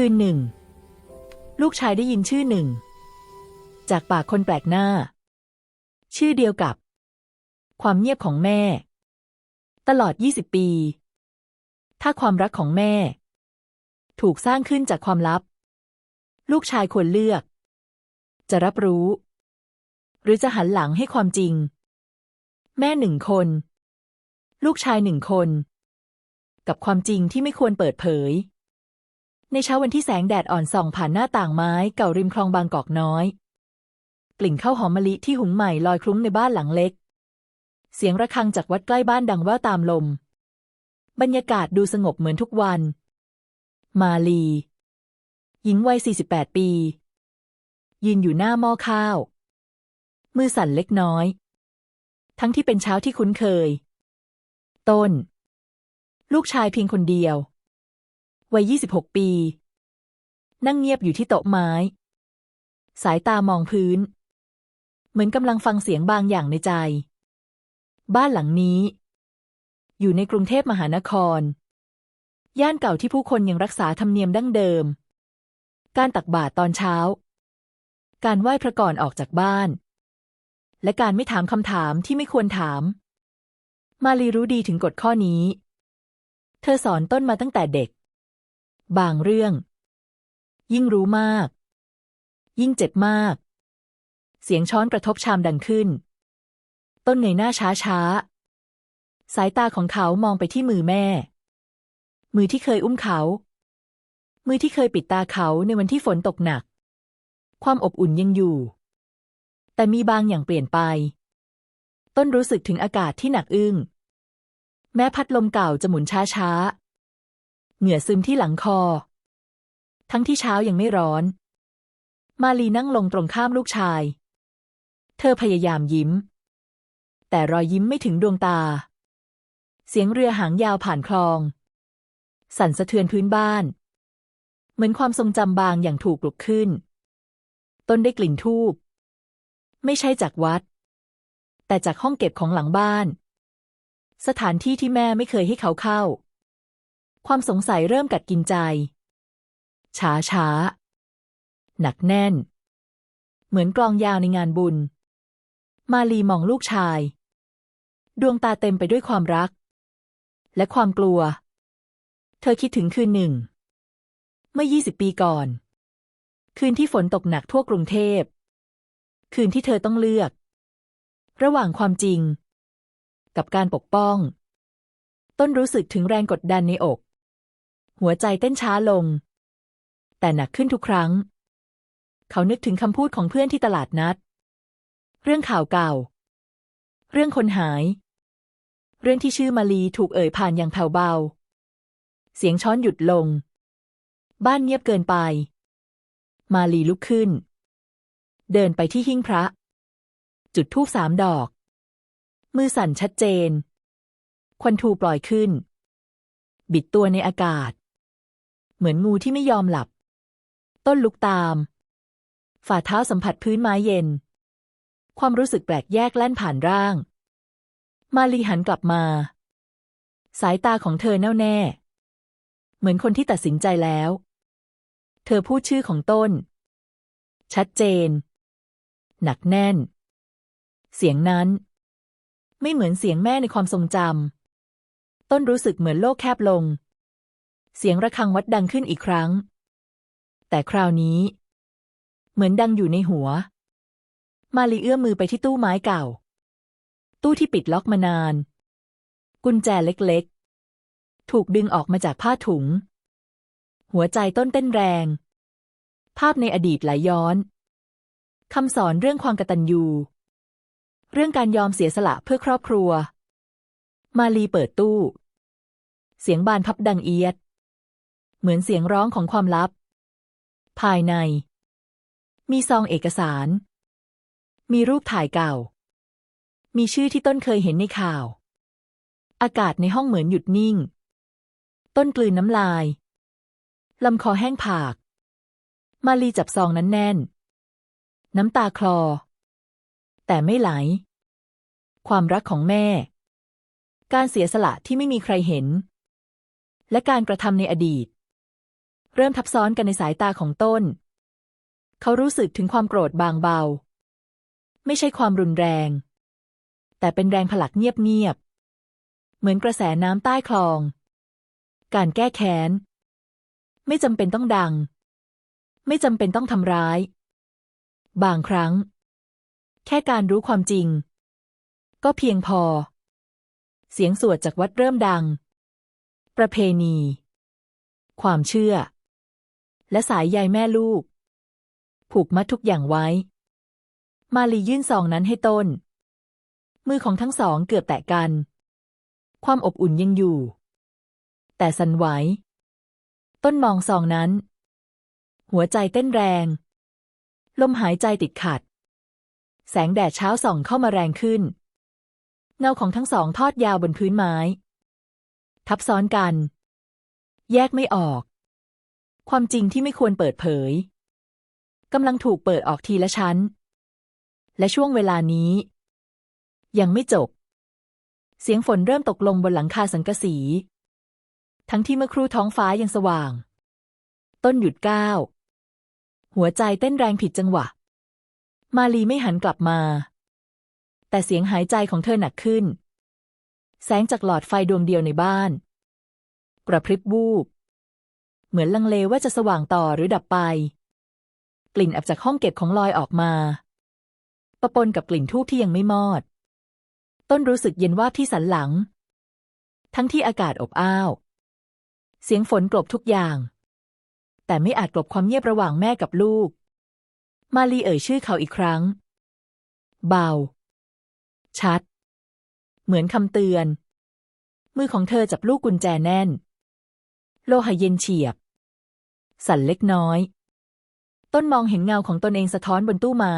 คืนหนึ่ง ลูกชายได้ยินชื่อหนึ่ง จากปากคนแปลกหน้า ชื่อเดียวกับ ความเงียบของแม่ ตลอด 20 ปี ถ้าความรักของแม่ ถูกสร้างขึ้นจากความลับ ลูกชายควรเลือก จะรับรู้ หรือจะหันหลังให้ความจริง แม่หนึ่งคน ลูกชายหนึ่งคน กับความจริงที่ไม่ควรเปิดเผย ในเช้าวันที่แสงแดดอ่อนส่องผ่านหน้าต่างไม้เก่าริมคลองบางกอกน้อย กลิ่นข้าวหอมมะลิที่หุงใหม่ลอยคลุ้งในบ้านหลังเล็ก เสียงระฆังจากวัดใกล้บ้านดังแว่วตามลม บรรยากาศดูสงบเหมือนทุกวัน มาลี หญิงวัย 48 ปี ยืนอยู่หน้าหม้อข้าว มือสั่นเล็กน้อย ทั้งที่เป็นเช้าที่คุ้นเคย ต้น ลูกชายเพียงคนเดียว วัย 26 ปี นั่งเงียบอยู่ที่โต๊ะไม้ สายตามองพื้น เหมือนกำลังฟังเสียงบางอย่างในใจ บ้านหลังนี้ อยู่ในกรุงเทพมหานคร ย่านเก่าที่ผู้คนยังรักษาธรรมเนียมดั้งเดิม การตักบาตรตอนเช้า การไหว้พระก่อนออกจากบ้าน และการไม่ถามคำถามที่ไม่ควรถาม มาลีรู้ดีถึงกฎข้อนี้ เธอสอนต้นมาตั้งแต่เด็ก บางเรื่อง ยิ่งรู้มาก ยิ่งเจ็บมาก เสียงช้อนกระทบชามดังขึ้น ต้นเงยหน้าช้าช้า สายตาของเขามองไปที่มือแม่ มือที่เคยอุ้มเขา มือที่เคยปิดตาเขาในวันที่ฝนตกหนัก ความอบอุ่นยังอยู่ แต่มีบางอย่างเปลี่ยนไป ต้นรู้สึกถึงอากาศที่หนักอึ้งแม้พัดลมเก่าจะหมุนช้าช้า เหงื่อซึมที่หลังคอ ทั้งที่เช้ายังไม่ร้อน มาลีนั่งลงตรงข้ามลูกชาย เธอพยายามยิ้ม แต่รอยยิ้มไม่ถึงดวงตา เสียงเรือหางยาวผ่านคลอง สั่นสะเทือนพื้นบ้าน เหมือนความทรงจำบางอย่างถูกปลุกขึ้น ต้นได้กลิ่นทูบไม่ใช่จากวัด แต่จากห้องเก็บของหลังบ้าน สถานที่ที่แม่ไม่เคยให้เขาเข้า ความสงสัยเริ่มกัดกินใจ ช้าช้า หนักแน่น เหมือนกลองยาวในงานบุญ มาลีมองลูกชาย ดวงตาเต็มไปด้วยความรัก และความกลัว เธอคิดถึงคืนหนึ่ง เมื่อ 20 ปีก่อน คืนที่ฝนตกหนักทั่วกรุงเทพ คืนที่เธอต้องเลือก ระหว่างความจริง กับการปกป้อง ต้นรู้สึกถึงแรงกดดันในอก หัวใจเต้นช้าลง แต่หนักขึ้นทุกครั้ง เขานึกถึงคำพูดของเพื่อนที่ตลาดนัด เรื่องข่าวเก่า เรื่องคนหาย เรื่องที่ชื่อมาลีถูกเอ่ยผ่านอย่างแผ่วเบา เสียงช้อนหยุดลง บ้านเงียบเกินไป มาลีลุกขึ้น เดินไปที่หิ้งพระ จุดธูปสามดอก มือสั่นชัดเจนควันทูปล่อยขึ้น บิดตัวในอากาศ เหมือนงูที่ไม่ยอมหลับ ต้นลุกตาม ฝ่าเท้าสัมผัสพื้นไม้เย็น ความรู้สึกแปลกแยกแล่นผ่านร่าง มาลีหันกลับมา สายตาของเธอแน่วแน่ เหมือนคนที่ตัดสินใจแล้ว เธอพูดชื่อของต้น ชัดเจน หนักแน่น เสียงนั้น ไม่เหมือนเสียงแม่ในความทรงจำต้นรู้สึกเหมือนโลกแคบลง เสียงระฆังวัดดังขึ้นอีกครั้ง แต่คราวนี้ เหมือนดังอยู่ในหัว มาลีเอื้อมมือไปที่ตู้ไม้เก่า ตู้ที่ปิดล็อกมานาน กุญแจเล็กๆ ถูกดึงออกมาจากผ้าถุง หัวใจต้นเต้นแรง ภาพในอดีตไหลย้อนคำสอนเรื่องความกตัญญู เรื่องการยอมเสียสละเพื่อครอบครัว มาลีเปิดตู้ เสียงบานพับดังเอียด เหมือนเสียงร้องของความลับ ภายใน มีซองเอกสาร มีรูปถ่ายเก่า มีชื่อที่ต้นเคยเห็นในข่าว อากาศในห้องเหมือนหยุดนิ่ง ต้นกลืนน้ำลาย ลำคอแห้งผาก มาลีจับซองนั้นแน่น น้ำตาคลอ แต่ไม่ไหล ความรักของแม่ การเสียสละที่ไม่มีใครเห็นและการกระทำในอดีต เริ่มทับซ้อนกันในสายตาของต้น เขารู้สึกถึงความโกรธบางเบา ไม่ใช่ความรุนแรง แต่เป็นแรงผลักเงียบๆ เหมือนกระแสน้ำใต้คลอง การแก้แค้น ไม่จำเป็นต้องดัง ไม่จำเป็นต้องทำร้าย บางครั้ง แค่การรู้ความจริง ก็เพียงพอ เสียงสวดจากวัดเริ่มดัง ประเพณีความเชื่อ และสายใยแม่ลูก ผูกมัดทุกอย่างไว้ มาลียื่นซองนั้นให้ต้น มือของทั้งสองเกือบแตะกัน ความอบอุ่นยังอยู่ แต่สั่นไหว ต้นมองซองนั้น หัวใจเต้นแรง ลมหายใจติดขัด แสงแดดเช้าส่องเข้ามาแรงขึ้น เงาของทั้งสองทอดยาวบนพื้นไม้ ทับซ้อนกัน แยกไม่ออก ความจริงที่ไม่ควรเปิดเผยกำลังถูกเปิดออกทีละชั้น และช่วงเวลานี้ ยังไม่จบ เสียงฝนเริ่มตกลงบนหลังคาสังกะสี ทั้งที่เมื่อครู่ท้องฟ้ายังสว่าง ต้นหยุดก้าว หัวใจเต้นแรงผิดจังหวะ มาลีไม่หันกลับมา แต่เสียงหายใจของเธอหนักขึ้น แสงจากหลอดไฟดวงเดียวในบ้าน กระพริบวูบ เหมือนลังเลว่าจะสว่างต่อหรือดับไป กลิ่นอับจากห้องเก็บของลอยออกมาปะปนกับกลิ่นทูบที่ยังไม่มอด ต้นรู้สึกเย็นว่าที่สันหลัง ทั้งที่อากาศอบอ้าว เสียงฝนกลบทุกอย่าง แต่ไม่อาจกลบความเงียบระหว่างแม่กับลูก มาลีเอ่ยชื่อเขาอีกครั้ง เบา ชัด เหมือนคำเตือน มือของเธอจับลูกกุญแจแน่น โลหะเย็นเฉียบ สั่นเล็กน้อย ต้นมองเห็นเงาของตนเองสะท้อนบนตู้ไม้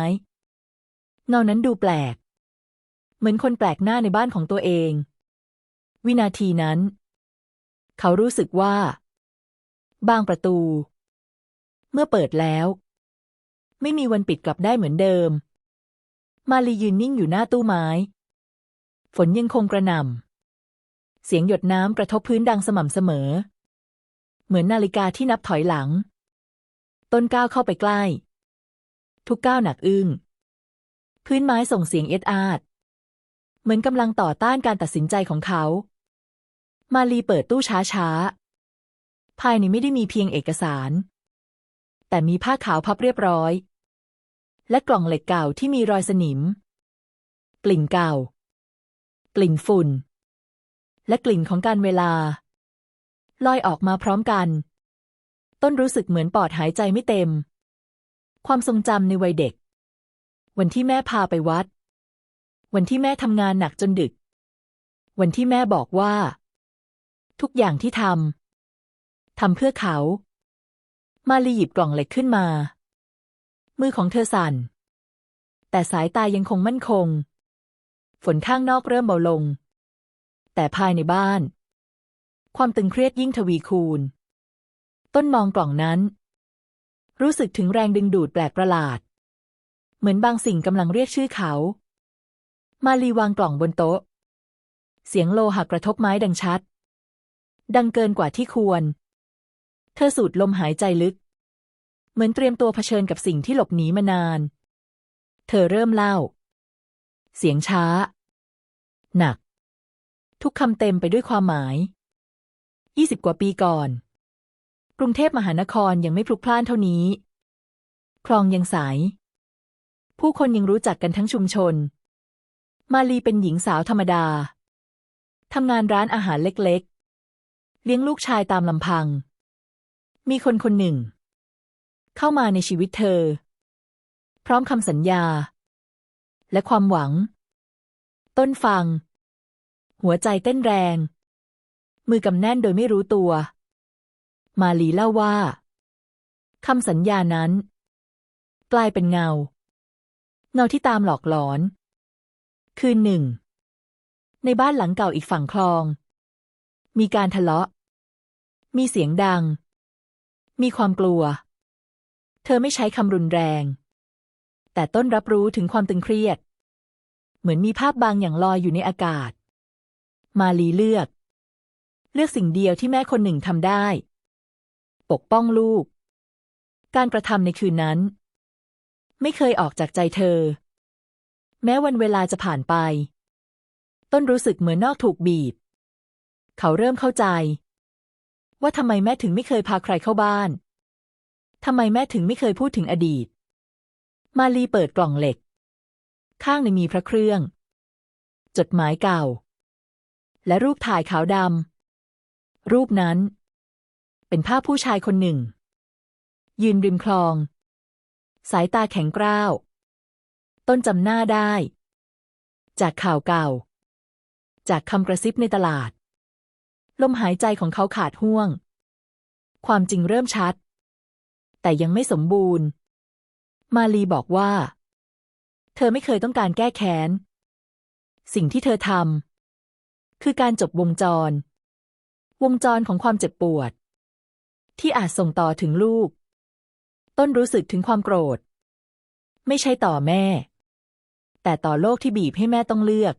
เงานั้นดูแปลก เหมือนคนแปลกหน้าในบ้านของตัวเอง วินาทีนั้น เขารู้สึกว่า บางประตู เมื่อเปิดแล้ว ไม่มีวันปิดกลับได้เหมือนเดิม มาลียืนนิ่งอยู่หน้าตู้ไม้ ฝนยังคงกระหน่ำเสียงหยดน้ำกระทบพื้นดังสม่ำเสมอ เหมือนนาฬิกาที่นับถอยหลัง ต้นก้าวเข้าไปใกล้ ทุกก้าวหนักอึ้ง พื้นไม้ส่งเสียงเอ็ดอาด เหมือนกำลังต่อต้านการตัดสินใจของเขา มาลีเปิดตู้ช้าๆภายในไม่ได้มีเพียงเอกสาร แต่มีผ้าขาวพับเรียบร้อย และกล่องเหล็กเก่าที่มีรอยสนิม กลิ่นเก่า กลิ่นฝุ่น และกลิ่นของการเวลา ลอยออกมาพร้อมกัน ต้นรู้สึกเหมือนปอดหายใจไม่เต็ม ความทรงจำในวัยเด็ก วันที่แม่พาไปวัด วันที่แม่ทำงานหนักจนดึก วันที่แม่บอกว่า ทุกอย่างที่ทำทำเพื่อเขา มาลีหยิบกล่องเหล็กขึ้นมา มือของเธอสั่น แต่สายตายังคงมั่นคง ฝนข้างนอกเริ่มเบาลง แต่ภายในบ้าน ความตึงเครียดยิ่งทวีคูณ ต้นมองกล่องนั้น รู้สึกถึงแรงดึงดูดแปลกประหลาด เหมือนบางสิ่งกำลังเรียกชื่อเขา มาลีวางกล่องบนโต๊ะ เสียงโลหะกระทบไม้ดังชัด ดังเกินกว่าที่ควร เธอสูดลมหายใจลึก เหมือนเตรียมตัวเผชิญกับสิ่งที่หลบหนีมานาน เธอเริ่มเล่า เสียงช้า หนัก ทุกคำเต็มไปด้วยความหมาย ยี่สิบกว่าปีก่อน กรุงเทพมหานครยังไม่พลุกพล่านเท่านี้ คลองยังใส ผู้คนยังรู้จักกันทั้งชุมชน มาลีเป็นหญิงสาวธรรมดา ทำงานร้านอาหารเล็กๆ เลี้ยงลูกชายตามลำพัง มีคนคนหนึ่ง เข้ามาในชีวิตเธอ พร้อมคำสัญญา และความหวัง ต้นฟัง หัวใจเต้นแรง มือกำแน่นโดยไม่รู้ตัว มาลีเล่าว่าคำสัญญานั้น กลายเป็นเงา เงาที่ตามหลอกหลอน คืนหนึ่ง ในบ้านหลังเก่าอีกฝั่งคลอง มีการทะเลาะ มีเสียงดัง มีความกลัว เธอไม่ใช้คำรุนแรง แต่ต้นรับรู้ถึงความตึงเครียด เหมือนมีภาพบางอย่างลอยอยู่ในอากาศ มาลีเลือก เลือกสิ่งเดียวที่แม่คนหนึ่งทำได้ ปกป้องลูก การกระทำในคืนนั้น ไม่เคยออกจากใจเธอ แม้วันเวลาจะผ่านไป ต้นรู้สึกเหมือนนอกถูกบีบ เขาเริ่มเข้าใจ ว่าทำไมแม่ถึงไม่เคยพาใครเข้าบ้านทำไมแม่ถึงไม่เคยพูดถึงอดีต มาลีเปิดกล่องเหล็ก ข้างในมีพระเครื่อง จดหมายเก่า และรูปถ่ายขาวดำ รูปนั้น เป็นภาพผู้ชายคนหนึ่ง ยืนริมคลอง สายตาแข็งกร้าว ต้นจำหน้าได้ จากข่าวเก่า จากคำกระซิบในตลาด ลมหายใจของเขาขาดห่วง ความจริงเริ่มชัด แต่ยังไม่สมบูรณ์ มาลีบอกว่า เธอไม่เคยต้องการแก้แค้น สิ่งที่เธอทำคือการจบวงจร วงจรของความเจ็บปวด ที่อาจส่งต่อถึงลูก ต้นรู้สึกถึงความโกรธ ไม่ใช่ต่อแม่ แต่ต่อโลกที่บีบให้แม่ต้องเลือก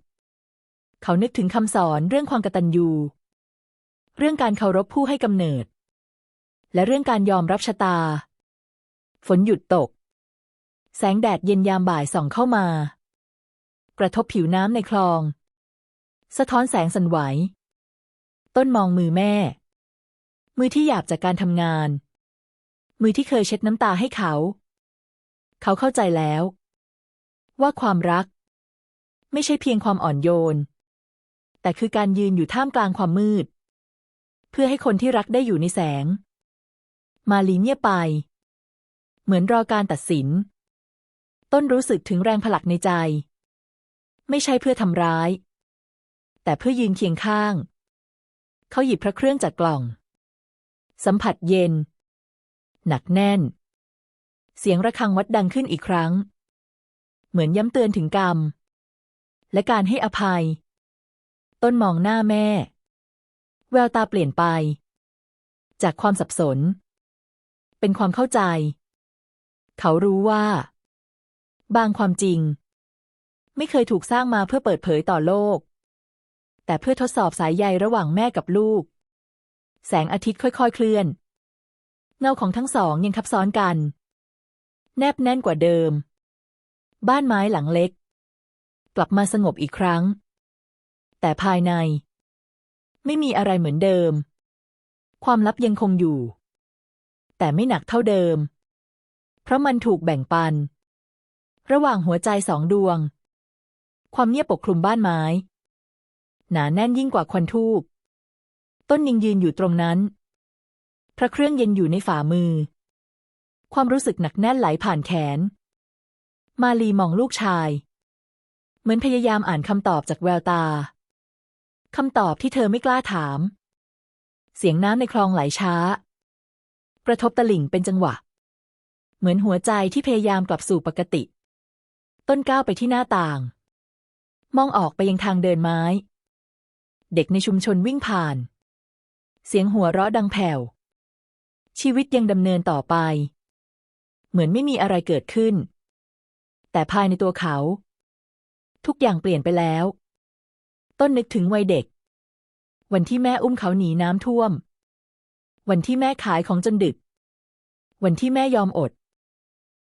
เขานึกถึงคำสอนเรื่องความกตัญญู เรื่องการเคารพผู้ให้กำเนิด และเรื่องการยอมรับชะตา ฝนหยุดตก แสงแดดเย็นยามบ่ายส่องเข้ามา กระทบผิวน้ำในคลอง สะท้อนแสงสันไหว ต้นมองมือแม่ มือที่หยาบจากการทำงาน มือที่เคยเช็ดน้ำตาให้เขา เขาเข้าใจแล้ว ว่าความรัก ไม่ใช่เพียงความอ่อนโยน แต่คือการยืนอยู่ท่ามกลางความมืด เพื่อให้คนที่รักได้อยู่ในแสง มาลีเงียบไป เหมือนรอการตัดสิน ต้นรู้สึกถึงแรงผลักในใจ ไม่ใช่เพื่อทำร้าย แต่เพื่อยืนเคียงข้าง เขาหยิบพระเครื่องจากกล่อง สัมผัสเย็น หนักแน่น เสียงระฆังวัดดังขึ้นอีกครั้ง เหมือนย้ำเตือนถึงกรรม และการให้อภัย ต้นมองหน้าแม่ แววตาเปลี่ยนไป จากความสับสน เป็นความเข้าใจ เขารู้ว่า บางความจริง ไม่เคยถูกสร้างมาเพื่อเปิดเผยต่อโลก แต่เพื่อทดสอบสายใยระหว่างแม่กับลูก แสงอาทิตย์ค่อยๆ เคลื่อน เงาของทั้งสองยังทับซ้อนกัน แนบแน่นกว่าเดิม บ้านไม้หลังเล็ก กลับมาสงบอีกครั้ง แต่ภายใน ไม่มีอะไรเหมือนเดิม ความลับยังคงอยู่ แต่ไม่หนักเท่าเดิม เพราะมันถูกแบ่งปัน ระหว่างหัวใจสองดวง ความเงียบปกคลุมบ้านไม้ หนาแน่นยิ่งกว่าควันทูบต้นยิงยืนอยู่ตรงนั้น พระเครื่องเย็นอยู่ในฝ่ามือ ความรู้สึกหนักแน่นไหลผ่านแขน มาลีมองลูกชาย เหมือนพยายามอ่านคำตอบจากแววตาคำตอบที่เธอไม่กล้าถาม เสียงน้ำในคลองไหลช้า กระทบตลิ่งเป็นจังหวะ เหมือนหัวใจที่พยายามกลับสู่ปกติ ต้นก้าวไปที่หน้าต่าง มองออกไปยังทางเดินไม้ เด็กในชุมชนวิ่งผ่าน เสียงหัวเราะดังแผ่ว ชีวิตยังดำเนินต่อไป เหมือนไม่มีอะไรเกิดขึ้น แต่ภายในตัวเขา ทุกอย่างเปลี่ยนไปแล้ว ต้นนึกถึงวัยเด็ก วันที่แม่อุ้มเขาหนีน้ำท่วม วันที่แม่ขายของจนดึก วันที่แม่ยอมอด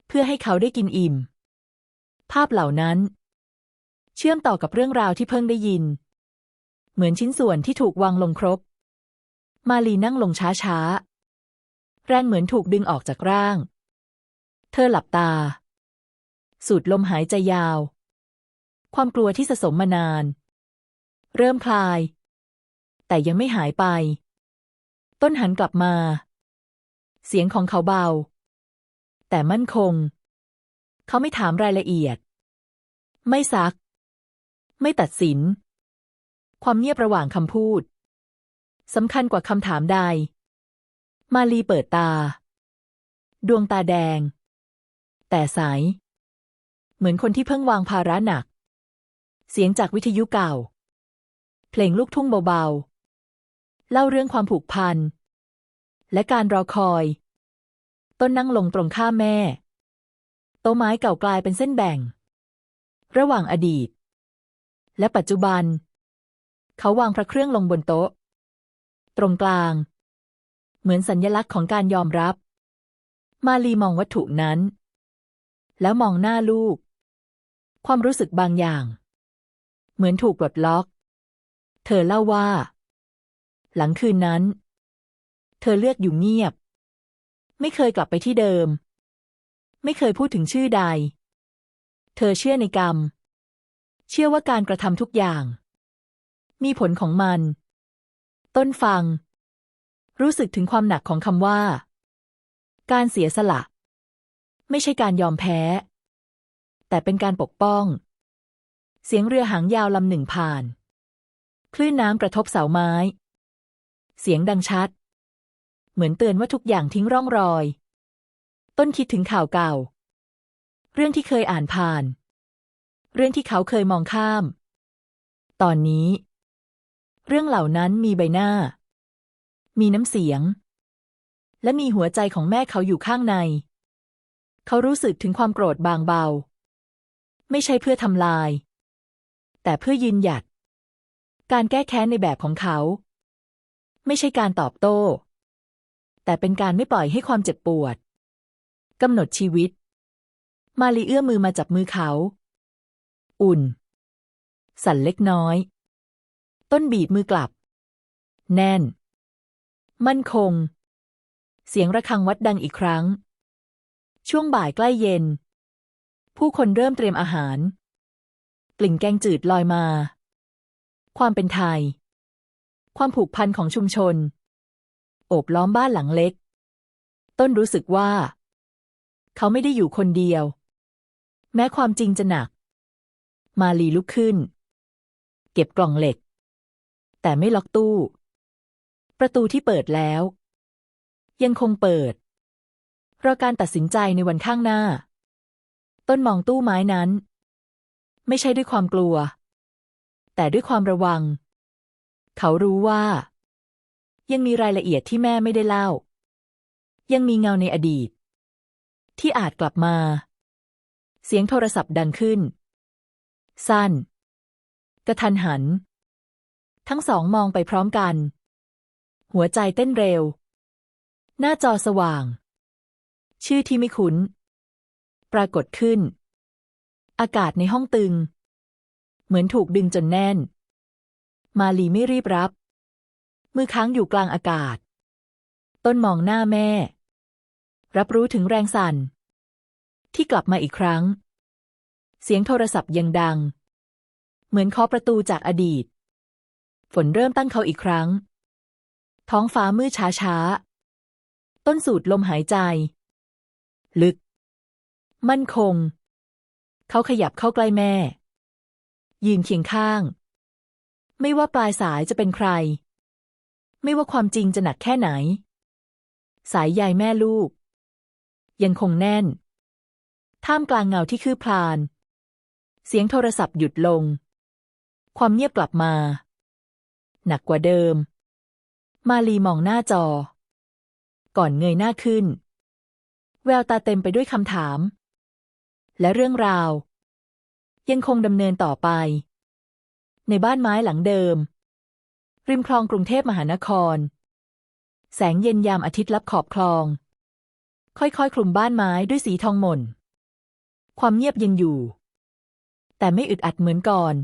เพื่อให้เขาได้กินอิ่ม ภาพเหล่านั้น เชื่อมต่อกับเรื่องราวที่เพิ่งได้ยิน เหมือนชิ้นส่วนที่ถูกวางลงครบ มาลีนั่งลงช้าๆ แรงเหมือนถูกดึงออกจากร่าง เธอหลับตา สูดลมหายใจยาว ความกลัวที่สะสมมานาน เริ่มคลาย แต่ยังไม่หายไป ต้นหันกลับมา เสียงของเขาเบา แต่มั่นคง เขาไม่ถามรายละเอียด ไม่ซัก ไม่ตัดสิน ความเงียบระหว่างคำพูดสำคัญกว่าคำถามใด มาลีเปิดตา ดวงตาแดง แต่ใส เหมือนคนที่เพิ่งวางภาระหนัก เสียงจากวิทยุเก่า เพลงลูกทุ่งเบาๆ เล่าเรื่องความผูกพัน และการรอคอย ต้นนั่งลงตรงข้ามแม่ โต๊ะไม้เก่ากลายเป็นเส้นแบ่ง ระหว่างอดีต และปัจจุบัน เขาวางพระเครื่องลงบนโต๊ะ ตรงกลาง เหมือนสัญญลักษณ์ของการยอมรับ มาลีมองวัตถุนั้น แล้วมองหน้าลูก ความรู้สึกบางอย่าง เหมือนถูกปลดล็อก เธอเล่าว่า หลังคืนนั้น เธอเลือกอยู่เงียบ ไม่เคยกลับไปที่เดิม ไม่เคยพูดถึงชื่อใด เธอเชื่อในกรรม เชื่อว่าการกระทำทุกอย่าง มีผลของมัน ต้นฟัง รู้สึกถึงความหนักของคำว่า การเสียสละ ไม่ใช่การยอมแพ้ แต่เป็นการปกป้อง เสียงเรือหางยาวลำหนึ่งผ่าน คลื่นน้ำกระทบเสาไม้ เสียงดังชัด เหมือนเตือนว่าทุกอย่างทิ้งร่องรอย ต้นคิดถึงข่าวเก่า เรื่องที่เคยอ่านผ่าน เรื่องที่เขาเคยมองข้าม ตอนนี้ เรื่องเหล่านั้นมีใบหน้า มีน้ำเสียง และมีหัวใจของแม่เขาอยู่ข้างใน เขารู้สึกถึงความโกรธบางเบา ไม่ใช่เพื่อทำลาย แต่เพื่อยืนหยัด การแก้แค้นในแบบของเขา ไม่ใช่การตอบโต้ แต่เป็นการไม่ปล่อยให้ความเจ็บปวดกำหนดชีวิต มาลีเอื้อมมือมาจับมือเขา อุ่น สั่นเล็กน้อย ต้นบีบมือกลับ แน่น มั่นคง เสียงระฆังวัดดังอีกครั้ง ช่วงบ่ายใกล้เย็น ผู้คนเริ่มเตรียมอาหาร กลิ่นแกงจืดลอยมา ความเป็นไทย ความผูกพันของชุมชน โอบล้อมบ้านหลังเล็ก ต้นรู้สึกว่า เขาไม่ได้อยู่คนเดียว แม้ความจริงจะหนัก มาลีลุกขึ้น เก็บกล่องเหล็ก แต่ไม่ล็อกตู้ ประตูที่เปิดแล้ว ยังคงเปิด รอการตัดสินใจในวันข้างหน้า ต้นมองตู้ไม้นั้น ไม่ใช่ด้วยความกลัว แต่ด้วยความระวัง เขารู้ว่า ยังมีรายละเอียดที่แม่ไม่ได้เล่า ยังมีเงาในอดีต ที่อาจกลับมา เสียงโทรศัพท์ดังขึ้น สั้น กระทันหัน ทั้งสองมองไปพร้อมกัน หัวใจเต้นเร็ว หน้าจอสว่าง ชื่อที่ไม่คุ้น ปรากฏขึ้น อากาศในห้องตึง เหมือนถูกดึงจนแน่น มาลีไม่รีบรับ มือค้างอยู่กลางอากาศ ต้นมองหน้าแม่ รับรู้ถึงแรงสั่น ที่กลับมาอีกครั้ง เสียงโทรศัพท์ยังดัง เหมือนเคาะประตูจากอดีต ฝนเริ่มตั้งเขาอีกครั้ง ท้องฟ้ามืดช้าช้า ต้นสูดลมหายใจ ลึก มั่นคง เขาขยับเข้าใกล้แม่ ยืนเคียงข้าง ไม่ว่าปลายสายจะเป็นใคร ไม่ว่าความจริงจะหนักแค่ไหน สายใยแม่ลูก ยังคงแน่น ท่ามกลางเงาที่คืบคลาน เสียงโทรศัพท์หยุดลง ความเงียบกลับมา หนักกว่าเดิม มาลีมองหน้าจอ ก่อนเงยหน้าขึ้น แววตาเต็มไปด้วยคำถาม และเรื่องราว ยังคงดำเนินต่อไป ในบ้านไม้หลังเดิม ริมคลองกรุงเทพมหานคร แสงเย็นยามอาทิตย์ลับขอบคลอง ค่อยๆ คลุมบ้านไม้ด้วยสีทองหม่น ความเงียบยังอยู่ แต่ไม่อึดอัดเหมือนก่อน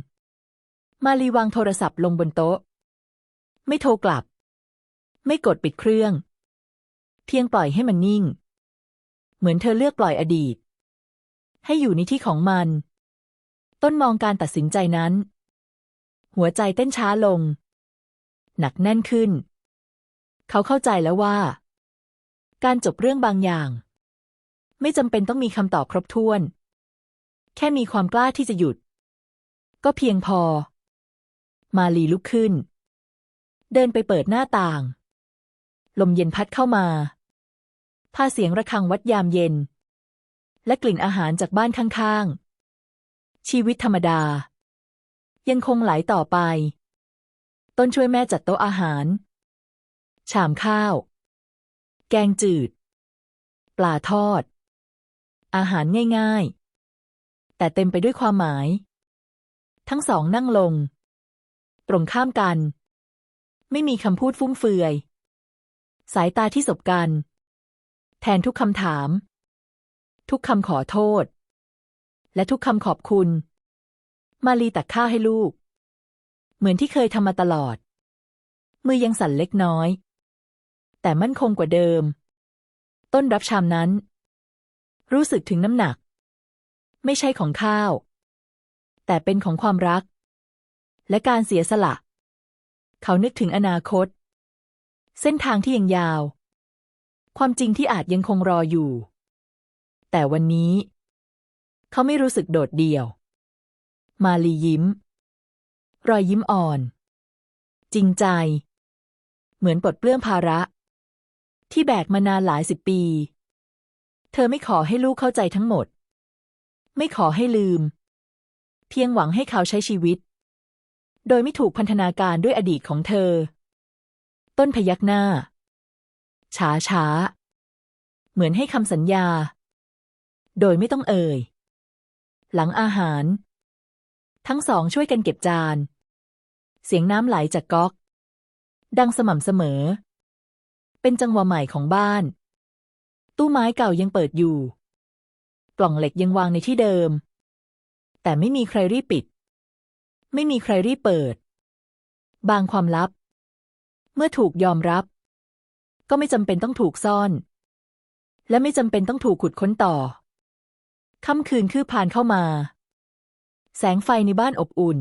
มาลีวางโทรศัพท์ลงบนโต๊ะ ไม่โทรกลับ ไม่กดปิดเครื่อง เพียงปล่อยให้มันนิ่ง เหมือนเธอเลือกปล่อยอดีต ให้อยู่ในที่ของมัน ต้นมองการตัดสินใจนั้น หัวใจเต้นช้าลง หนักแน่นขึ้น เขาเข้าใจแล้วว่า การจบเรื่องบางอย่าง ไม่จำเป็นต้องมีคำตอบครบถ้วน แค่มีความกล้าที่จะหยุด ก็เพียงพอ มาลีลุกขึ้น เดินไปเปิดหน้าต่าง ลมเย็นพัดเข้ามาพาเสียงระฆังวัดยามเย็น และกลิ่นอาหารจากบ้านข้างๆ ชีวิตธรรมดา ยังคงไหลต่อไป ต้นช่วยแม่จัดโต๊ะอาหาร ชามข้าว แกงจืด ปลาทอด อาหารง่ายๆ แต่เต็มไปด้วยความหมาย ทั้งสองนั่งลง ตรงข้ามกัน ไม่มีคำพูดฟุ่มเฟือย สายตาที่สบกัน แทนทุกคำถาม ทุกคำขอโทษ และทุกคำขอบคุณ มาลีตักข้าวให้ลูก เหมือนที่เคยทำมาตลอด มือยังสั่นเล็กน้อย แต่มั่นคงกว่าเดิม ต้นรับชามนั้น รู้สึกถึงน้ำหนัก ไม่ใช่ของข้าว แต่เป็นของความรัก และการเสียสละ เขานึกถึงอนาคต เส้นทางที่ยังยาว ความจริงที่อาจยังคงรออยู่ แต่วันนี้ เขาไม่รู้สึกโดดเดี่ยว มาลียิ้ม รอยยิ้มอ่อน จริงใจ เหมือนปลดเปลื้องภาระ ที่แบกมานานหลายสิบปี เธอไม่ขอให้ลูกเข้าใจทั้งหมด ไม่ขอให้ลืม เพียงหวังให้เขาใช้ชีวิต โดยไม่ถูกพันธนาการด้วยอดีตของเธอ ต้นพยักหน้า ช้าช้า เหมือนให้คำสัญญา โดยไม่ต้องเอ่ย หลังอาหาร ทั้งสองช่วยกันเก็บจาน เสียงน้ำไหลจากก๊อก ดังสม่ำเสมอ เป็นจังหวะใหม่ของบ้าน ตู้ไม้เก่ายังเปิดอยู่ กล่องเหล็กยังวางในที่เดิม แต่ไม่มีใครรีบปิด ไม่มีใครรีบเปิด บางความลับ เมื่อถูกยอมรับ ก็ไม่จำเป็นต้องถูกซ่อน และไม่จำเป็นต้องถูกขุดค้นต่อค่ำคืนคืบผ่านเข้ามา แสงไฟในบ้านอบอุ่น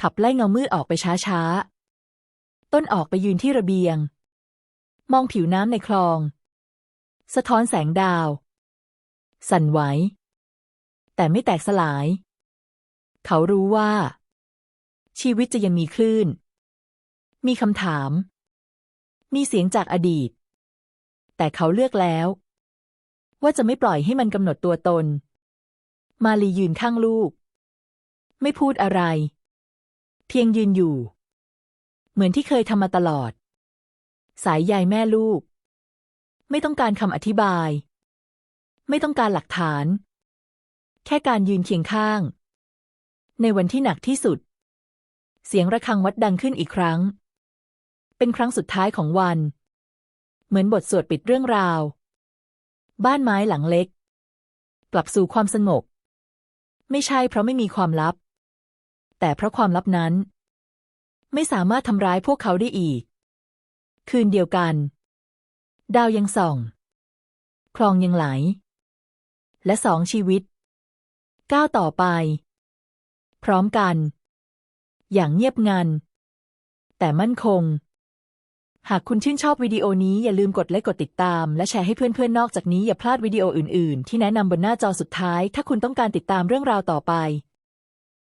ขับไล่เงามืดออกไปช้าๆ ต้นออกไปยืนที่ระเบียง มองผิวน้ำในคลอง สะท้อนแสงดาว สั่นไหว แต่ไม่แตกสลาย เขารู้ว่า ชีวิตจะยังมีคลื่น มีคำถาม มีเสียงจากอดีต แต่เขาเลือกแล้ว ว่าจะไม่ปล่อยให้มันกำหนดตัวตน มาลียืนข้างลูก ไม่พูดอะไร เพียงยืนอยู่ เหมือนที่เคยทำมาตลอด สายใยแม่ลูก ไม่ต้องการคำอธิบาย ไม่ต้องการหลักฐาน แค่การยืนเคียงข้าง ในวันที่หนักที่สุด เสียงระฆังวัดดังขึ้นอีกครั้ง เป็นครั้งสุดท้ายของวัน เหมือนบทสวดปิดเรื่องราว บ้านไม้หลังเล็ก กลับสู่ความสงบ ไม่ใช่เพราะไม่มีความลับ แต่เพราะความลับนั้น ไม่สามารถทำร้ายพวกเขาได้อีก คืนเดียวกัน ดาวยังส่อง คลองยังไหล และสองชีวิตก้าวต่อไป พร้อมกัน อย่างเงียบงัน แต่มั่นคง หากคุณชื่นชอบวิดีโอนี้อย่าลืมกดไลค์กดติดตาม และแชร์ให้เพื่อนๆนอกจากนี้อย่าพลาดวิดีโออื่นๆ ที่แนะนำบนหน้าจอสุดท้าย ถ้าคุณต้องการติดตามเรื่องราวต่อไป